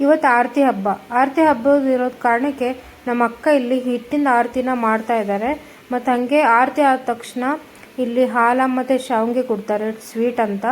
ಇವತ್ತು ಆರತಿ ಹಬ್ಬ. ಆರತಿ ಹಬ್ಬದ ಕಾರಣಕ್ಕೆ ನಮ್ಮ ಅಕ್ಕ ಇಲ್ಲಿ ಹಿಟ್ಟಿನ ಆರತಿನ ಮಾಡ್ತಾ ಇದ್ದಾರೆ ಮತ್ತು ಹಾಗೆ ಆರತಿ ಆದ ತಕ್ಷಣ ಇಲ್ಲಿ ಹಾಲ ಮತ್ತು ಶಾವಿಗೆ ಕೊಡ್ತಾರೆ ಸ್ವೀಟ್ ಅಂತ.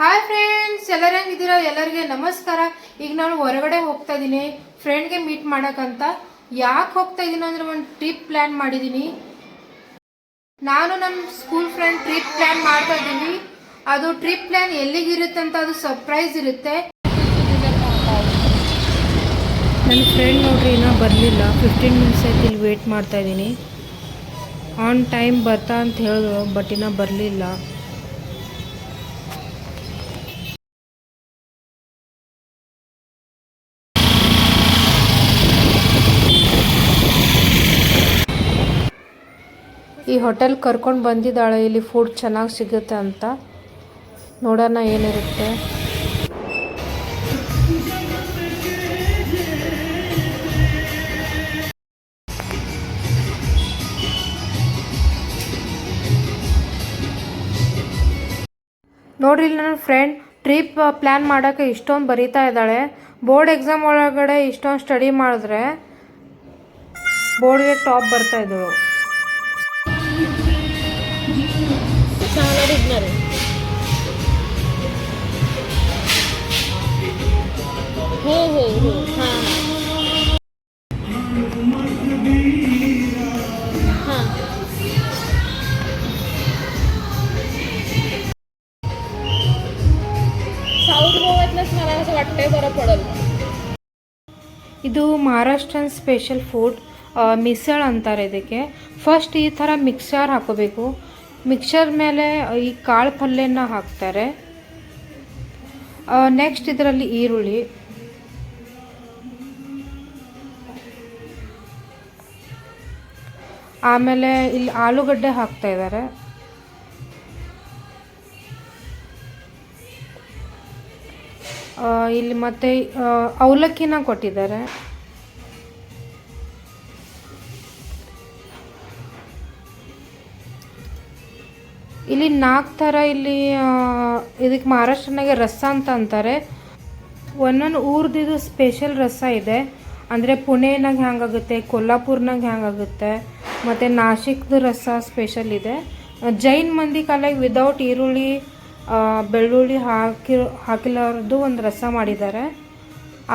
ಹಾಯ್ ಫ್ರೆಂಡ್ಸ್ ಎಲ್ಲರೂ ಹೆಂಗಿದ್ದೀರಾ? ಎಲ್ಲರಿಗೆ ನಮಸ್ಕಾರ. ಈಗ ನಾನು ಹೊರಗಡೆ ಹೋಗ್ತಾ ಇದ್ದೀನಿ. ಫ್ರೆಂಡ್ಗೆ ಮೀಟ್ ಮಾಡೋಕ್ಕಂತ ಯಾಕೆ ಹೋಗ್ತಾ ಇದ್ದೀನಿ ಅಂದ್ರೆ ಒಂದು ಟ್ರಿಪ್ ಪ್ಲ್ಯಾನ್ ಮಾಡಿದ್ದೀನಿ. ನಾನು ನಮ್ಮ ಸ್ಕೂಲ್ ಫ್ರೆಂಡ್ ಟ್ರಿಪ್ ಪ್ಲ್ಯಾನ್ ಮಾಡ್ತಾ ಇದ್ದೀನಿ. ಅದು ಟ್ರಿಪ್ ಪ್ಲ್ಯಾನ್ ಎಲ್ಲಿಗಿರುತ್ತೆ ಅಂತ ಅದು ಸರ್ಪ್ರೈಸ್ ಇರುತ್ತೆ. ನನ್ನ ಫ್ರೆಂಡ್ ನೋಡ್ರಿ, ಇನ್ನೂ ಬರಲಿಲ್ಲ. ಫಿಫ್ಟೀನ್ ಮಿನಿಟ್ಸ್ ಆಯ್ತು ಇಲ್ಲಿ ವೇಟ್ ಮಾಡ್ತಾ ಇದ್ದೀನಿ. ಆನ್ ಟೈಮ್ ಬರ್ತಾ ಅಂತ ಹೇಳಿದ್ರು ಬಟ್ ಇನ್ನೂ ಬರಲಿಲ್ಲ. ಈ ಹೋಟೆಲ್ ಕರ್ಕೊಂಡು ಬಂದಿದ್ದಾಳೆ, ಇಲ್ಲಿ ಫುಡ್ ಚೆನ್ನಾಗಿ ಸಿಗುತ್ತೆ ಅಂತ. ನೋಡೋಣ ಏನಿರುತ್ತೆ. ನೋಡ್ರಿ ನನ್ನ ಫ್ರೆಂಡ್ ಟ್ರಿಪ್ ಪ್ಲ್ಯಾನ್ ಮಾಡೋಕ್ಕೆ ಇಷ್ಟೊಂದು ಬರೀತಾ ಇದ್ದಾಳೆ. ಬೋರ್ಡ್ ಎಕ್ಸಾಮ್ ಒಳಗಡೆ ಇಷ್ಟೊಂದು ಸ್ಟಡಿ ಮಾಡಿದ್ರೆ ಬೋರ್ಡ್ಗೆ ಟಾಪ್ ಬರ್ತಾ చాలా అడిగినారు हो हो हो हां हां साऊथ गोव्यातलंच मला असं वाटतंय बरं पडेल ಇದು ಮಹಾರಾಷ್ಟ್ರನ್ ಸ್ಪೆಷಲ್ ಫುಡ್ ಮಿಸಳ್ ಅಂತಾರೆ ಇದಕ್ಕೆ. ಫಸ್ಟ್ ಈ ಥರ ಮಿಕ್ಸರ್ ಹಾಕೋಬೇಕು. ಮಿಕ್ಸರ್ ಮೇಲೆ ಈ ಕಾಳು ಪಲ್ಯನ ಹಾಕ್ತಾರೆ. ನೆಕ್ಸ್ಟ್ ಇದರಲ್ಲಿ ಈರುಳ್ಳಿ. ಆಮೇಲೆ ಇಲ್ಲಿ ಆಲೂಗಡ್ಡೆ ಹಾಕ್ತಾ ಇದ್ದಾರೆ. ಇಲ್ಲಿ ಮತ್ತೆ ಅವಲಕ್ಕಿನ ಕೊಟ್ಟಿದ್ದಾರೆ. ಇಲ್ಲಿ ನಾಲ್ಕು ಥರ ಇಲ್ಲಿ ಇದಕ್ಕೆ ಮಹಾರಾಷ್ಟ್ರನಾಗೆ ರಸ ಅಂತ ಅಂತಾರೆ. ಒಂದೊಂದು ಊರ್ದಿದು ಸ್ಪೆಷಲ್ ರಸ ಇದೆ. ಅಂದರೆ ಪುಣೆನಾಗ ಹ್ಯಾಂಗಾಗುತ್ತೆ, ಕೊಲ್ಲಾಪುರ್ನಾಗ ಹ್ಯಾಂಗಾಗುತ್ತೆ, ಮತ್ತು ನಾಶಿಕ್ದು ರಸ ಸ್ಪೆಷಲ್ ಇದೆ. ಜೈನ್ ಮಂದಿ ಕಾಲಾಗ ವಿದೌಟ್ ಈರುಳ್ಳಿ ಬೆಳ್ಳುಳ್ಳಿ ಹಾಕಿ, ಹಾಕಿಲಾರ್ದು ಒಂದು ರಸ ಮಾಡಿದ್ದಾರೆ.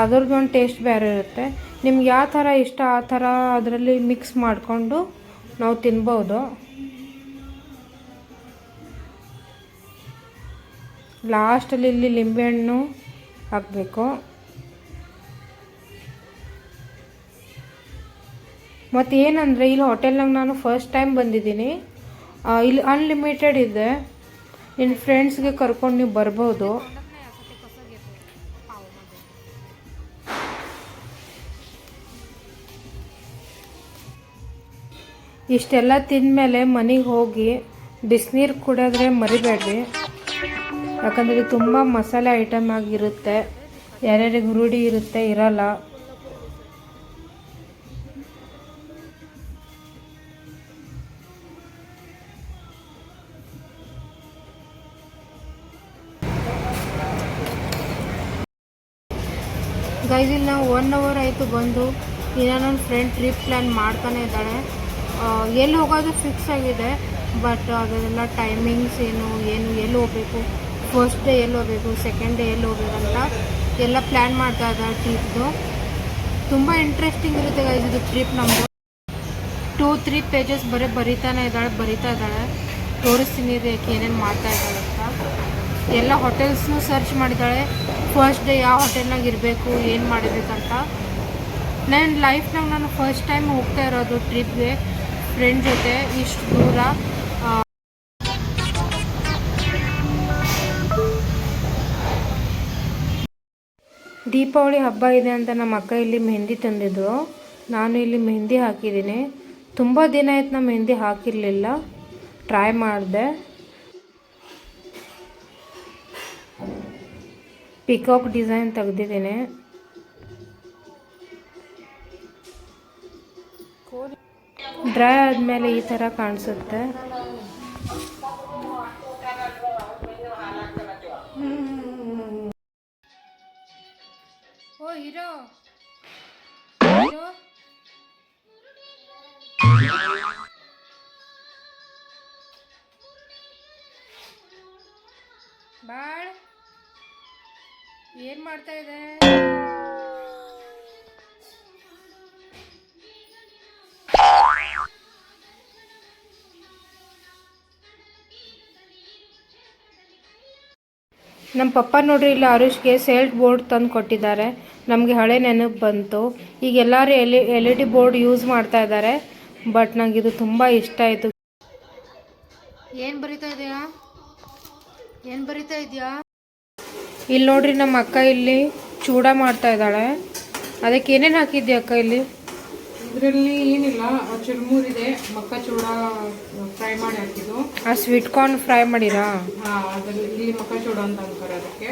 ಅದ್ರದ್ದು ಒಂದು ಟೇಸ್ಟ್ ಬೇರೆ ಇರುತ್ತೆ. ನಿಮ್ಗೆ ಯಾವ ಥರ ಇಷ್ಟ, ಆ ಥರ ಅದರಲ್ಲಿ ಮಿಕ್ಸ್ ಮಾಡಿಕೊಂಡು ನಾವು ತಿನ್ಬೋದು. ಲಾಸ್ಟಲ್ಲಿ ಇಲ್ಲಿ ಲಿಂಬೆಹಣ್ಣು ಹಾಕಬೇಕು. ಮತ್ತು ಏನಂದರೆ ಇಲ್ಲಿ ಹೋಟೆಲ್ನಾಗ ನಾನು ಫಸ್ಟ್ ಟೈಮ್ ಬಂದಿದ್ದೀನಿ. ಇಲ್ಲಿ ಅನ್ಲಿಮಿಟೆಡ್ ಇದೆ. ನಿನ್ನ ಫ್ರೆಂಡ್ಸ್ಗೆ ಕರ್ಕೊಂಡು ನೀವು ಬರ್ಬೋದು. ಇಷ್ಟೆಲ್ಲ ತಿಂದಮೇಲೆ ಮನೆಗೆ ಹೋಗಿ ಬಿಸಿನೀರು ಕುಡಿದ್ರೆ ಮರಿಬೇಡ್ರಿ. ಯಾಕಂದರೆ ಇದು ತುಂಬ ಮಸಾಲೆ ಐಟಮ್ ಆಗಿರುತ್ತೆ. ಯಾರ್ಯಾರಿಗೆ ರೂಢಿ ಇರುತ್ತೆ ಇರಲ್ಲ. ಗೈಸ್ ಇಲ್ಲಿ ನಾವು ಒನ್ ಅವರ್ ಆಯಿತು ಬಂದು. ಇನ್ನೂ ನನ್ನ ಫ್ರೆಂಡ್ ಟ್ರಿಪ್ ಪ್ಲ್ಯಾನ್ ಮಾಡ್ತಾನೆ ಇದ್ದಾಳೆ. ಎಲ್ಲಿ ಹೋಗೋದು ಫಿಕ್ಸ್ ಆಗಿದೆ ಬಟ್ ಅದೆಲ್ಲ ಟೈಮಿಂಗ್ಸ್ ಏನು ಏನು, ಎಲ್ಲಿ ಹೋಗಬೇಕು? ಫಸ್ಟ್ ಡೇ ಎಲ್ಲಿ ಹೋಗಬೇಕು ಸೆಕೆಂಡ್ ಡೇ ಎಲ್ಲಿ ಅಂತ ಎಲ್ಲ ಪ್ಲ್ಯಾನ್ ಮಾಡ್ತಾ ಇದ್ದಾರೆ ಟ್ರಿಪ್ದು ತುಂಬ ಇಂಟ್ರೆಸ್ಟಿಂಗ್ ಇರುತ್ತೆ ಗೈಸ್ ಇದು ಟ್ರಿಪ್ ನಮ್ಮದು ಟೂ ತ್ರೀ ಪೇಜಸ್ ಬರೀ ಬರಿತಾನೆ ಇದ್ದಾಳೆ, ಬರಿತಾ ಇದ್ದಾಳೆ. ತೋರಿಸ್ತೀನಿ ಇದಕ್ಕೆ ಏನೇನು ಮಾಡ್ತಾ ಇದ್ದಾಳೆ ಅಂತ. ಎಲ್ಲ ಹೋಟೆಲ್ಸ್ನು ಸರ್ಚ್ ಮಾಡಿದ್ದಾಳೆ. ಫಸ್ಟ್ ಡೇ ಯಾವ ಹೋಟೆಲ್ನಾಗ ಇರಬೇಕು, ಏನು ಮಾಡಬೇಕಂತ ನನ್ನ ಲೈಫ್ನಾಗ ನಾನು ಫಸ್ಟ್ ಟೈಮ್ ಹೋಗ್ತಾ ಇರೋದು ಟ್ರಿಪ್ಗೆ ಫ್ರೆಂಡ್ ಜೊತೆ, ಇಷ್ಟು ದೂರ. ದೀಪಾವಳಿ ಹಬ್ಬ ಇದೆ ಅಂತ ನಮ್ಮ ಅಕ್ಕ ಇಲ್ಲಿ ಮೆಹಂದಿ ತಂದಿದ್ರು. ನಾನು ಇಲ್ಲಿ ಮೆಹಂದಿ ಹಾಕಿದ್ದೀನಿ. ತುಂಬ ದಿನ ಆಯ್ತು ನಾ ಮೆಹಂದಿ ಹಾಕಿರಲಿಲ್ಲ. ಟ್ರೈ ಮಾಡಿದೆ. ಪಿಕಾಕ್ ಡಿಸೈನ್ ತೆಗೆದಿದ್ದೀನಿ. ಡ್ರೈ ಆದಮೇಲೆ ಈ ಥರ ಕಾಣಿಸುತ್ತೆ. ಹೀರೋ ಹೀರೋ ಬಾಳ್. ಏನ್ ಮಾಡ್ತಾ ಇದೆ? ನಮ್ಮ ಪಪ್ಪ ನೋಡ್ರಿ ಇಲ್ಲಿ ಆರುಷ್ಗೆ ಸೇಲ್ಟ್ ಬೋರ್ಡ್ ತಂದು ಕೊಟ್ಟಿದ್ದಾರೆ. ನಮಗೆ ಹಳೆ ನೆನಪು ಬಂತು. ಈಗ ಎಲ್ಲರೂ L L E D board use ಮಾಡ್ತಾ ಇದ್ದಾರೆ. ಬಟ್ ನಂಗೆ ಇದು ತುಂಬ ಇಷ್ಟ ಆಯಿತು. ಏನು ಬರಿತಾ ಇದೆಯಾ? ಏನು ಬರಿತಾ ಇದೆಯಾ? ಇಲ್ಲಿ ನೋಡ್ರಿ ನಮ್ಮ ಅಕ್ಕ ಇಲ್ಲಿ ಚೂಡ ಮಾಡ್ತಾ ಇದ್ದಾಳೆ. ಅದಕ್ಕೆ ಏನೇನು ಹಾಕಿದ್ದೆ ಅಕ್ಕ ಇಲ್ಲಿ? ಇದರಲ್ಲಿ ಏನಿಲ್ಲ ಚುರುಮುರು ಇದೆ ಮಕ್ಕ ಚೂಡ ಫ್ರೈ ಮಾಡಿ ಹಾಕಿದ್ದು. ಆ ಸ್ವೀಟ್ ಕಾರ್ನ್ ಫ್ರೈ ಮಾಡಿರಾ? ಹಾ ಅದರಲ್ಲಿ ಇಲ್ಲಿ ಮಕ್ಕ ಚೂಡ ಅಂತ ಅಂತಾರೆ ಅದಕ್ಕೆ.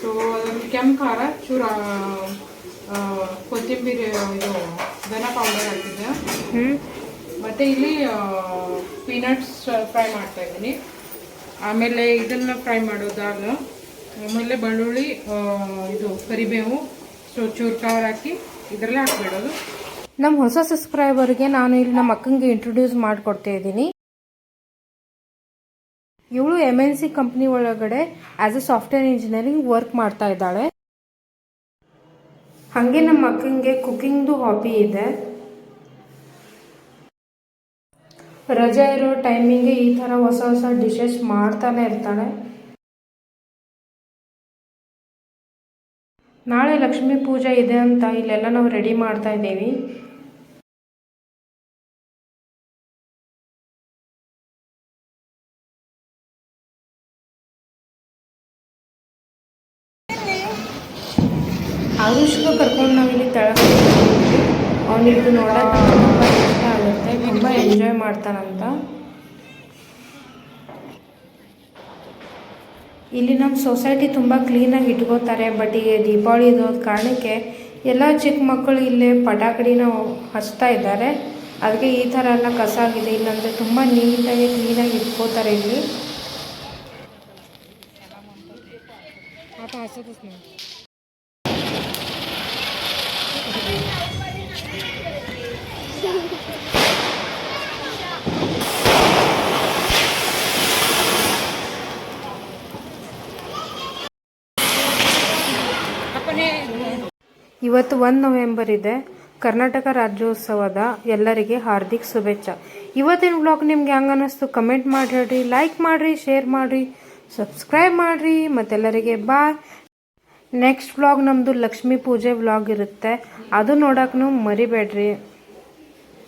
ಸೊ ಅದ್ರಲ್ಲಿ ಕೆಂಪು ಖಾರ ಚೂರ ಕೊತ್ತಿಂಬಿರಿ ಇದು ದನ ಪೌಡರ್ ಹಾಕಿದ್ದೆ. ಹ್ಞೂ ಮತ್ತೆ ಇಲ್ಲಿ ಪೀನಟ್ಸ್ ಫ್ರೈ ಮಾಡ್ತಾ ಇದ್ದೀನಿ. ಆಮೇಲೆ ಇದನ್ನ ಫ್ರೈ ಮಾಡೋದಾಗ ಆಮೇಲೆ ಬೆಳ್ಳುಳ್ಳಿ ಇದು ಕರಿಬೇವು ಸೊ ಚೂರು ಖಾರ ಹಾಕಿ ಇದರಲ್ಲೇ ಹಾಕ್ಬಿಡೋದು. ನಮ್ಮ ಹೊಸ ಸಬ್ಸ್ಕ್ರೈಬರ್ಗೆ ನಾನು ಇಲ್ಲಿ ನಮ್ಮ ಅಕ್ಕಂಗೆ ಇಂಟ್ರೊಡ್ಯೂಸ್ ಮಾಡಿಕೊಡ್ತಾ ಇದ್ದೀನಿ. ಇವಳು ಎಂ ಎನ್ ಸಿ ಕಂಪ್ನಿ ಒಳಗಡೆ as a software engineering work ಮಾಡ್ತಾ ಇದ್ದಾಳೆ. ಹಾಗೆ ನಮ್ಮ ಅಕ್ಕಂಗೆ ಕುಕ್ಕಿಂಗ್ದು ಹಾಬಿ ಇದೆ. ರಜೆ ಇರೋ ಟೈಮಿಂಗ್ಗೆ ಈ ಥರ ಹೊಸ ಹೊಸ ಡಿಶಸ್ ಮಾಡ್ತಾನೆ ಇರ್ತಾಳೆ. ನಾಳೆ ಲಕ್ಷ್ಮೀ ಪೂಜೆ ಇದೆ ಅಂತ ಇಲ್ಲೆಲ್ಲ ನಾವು ರೆಡಿ ಮಾಡ್ತಾ ಇದ್ದೀವಿ. ಆರುಷ್ಗೂ ಕರ್ಕೊಂಡು ನಾವಿಲ್ಲಿ ತಳಕ ಅವನಿದ್ದು ನೋಡೋಕೆ ತುಂಬ ಇಷ್ಟ ಆಗುತ್ತೆ, ತುಂಬ ಎಂಜಾಯ್ ಮಾಡ್ತಾನಂತ. ಇಲ್ಲಿ ನಮ್ಮ ಸೊಸೈಟಿ ತುಂಬ ಕ್ಲೀನಾಗಿ ಇಟ್ಕೋತಾರೆ ಬಟ್ ಈಗ ದೀಪಾವಳಿ ಇರೋದ ಕಾರಣಕ್ಕೆ ಎಲ್ಲ ಚಿಕ್ಕ ಮಕ್ಕಳು ಇಲ್ಲೇ ಪಟಾಕಡಿನ ಹಚ್ತಾ ಇದ್ದಾರೆ. ಅದಕ್ಕೆ ಈ ಥರ ಎಲ್ಲ ಕಸ ಆಗಿದೆ, ಇಲ್ಲಾಂದರೆ ತುಂಬ ನೀಟಾಗಿ ಕ್ಲೀನಾಗಿ ಇಟ್ಕೋತಾರೆ ಇಲ್ಲಿ. ಇವತ್ತು ಒಂದು ನವೆಂಬರ್ ಇದೆ. ಕರ್ನಾಟಕ ರಾಜ್ಯೋತ್ಸವದ ಎಲ್ಲರಿಗೆ ಹಾರ್ದಿಕ್ ಶುಭೇಚ್ಛ. ಇವತ್ತಿನ ಬ್ಲಾಗ್ ನಿಮ್ಗೆ ಹೆಂಗೆ ಅನ್ನಿಸ್ತು ಕಮೆಂಟ್ ಮಾಡಿ ಹೇಳ್ರಿ ಲೈಕ್ ಮಾಡಿರಿ ಶೇರ್ ಮಾಡಿರಿ ಸಬ್ಸ್ಕ್ರೈಬ್ ಮಾಡಿರಿ. ಮತ್ತೆಲ್ಲರಿಗೆ ಬಾಯ್ ನೆಕ್ಸ್ಟ್ ವ್ಲಾಗ್ ನಮ್ಮದು ಲಕ್ಷ್ಮೀ ಪೂಜೆ ವ್ಲಾಗ್ ಇರುತ್ತೆ. ಅದು ನೋಡೋಕ್ಕೂ ಮರಿಬೇಡ್ರಿ.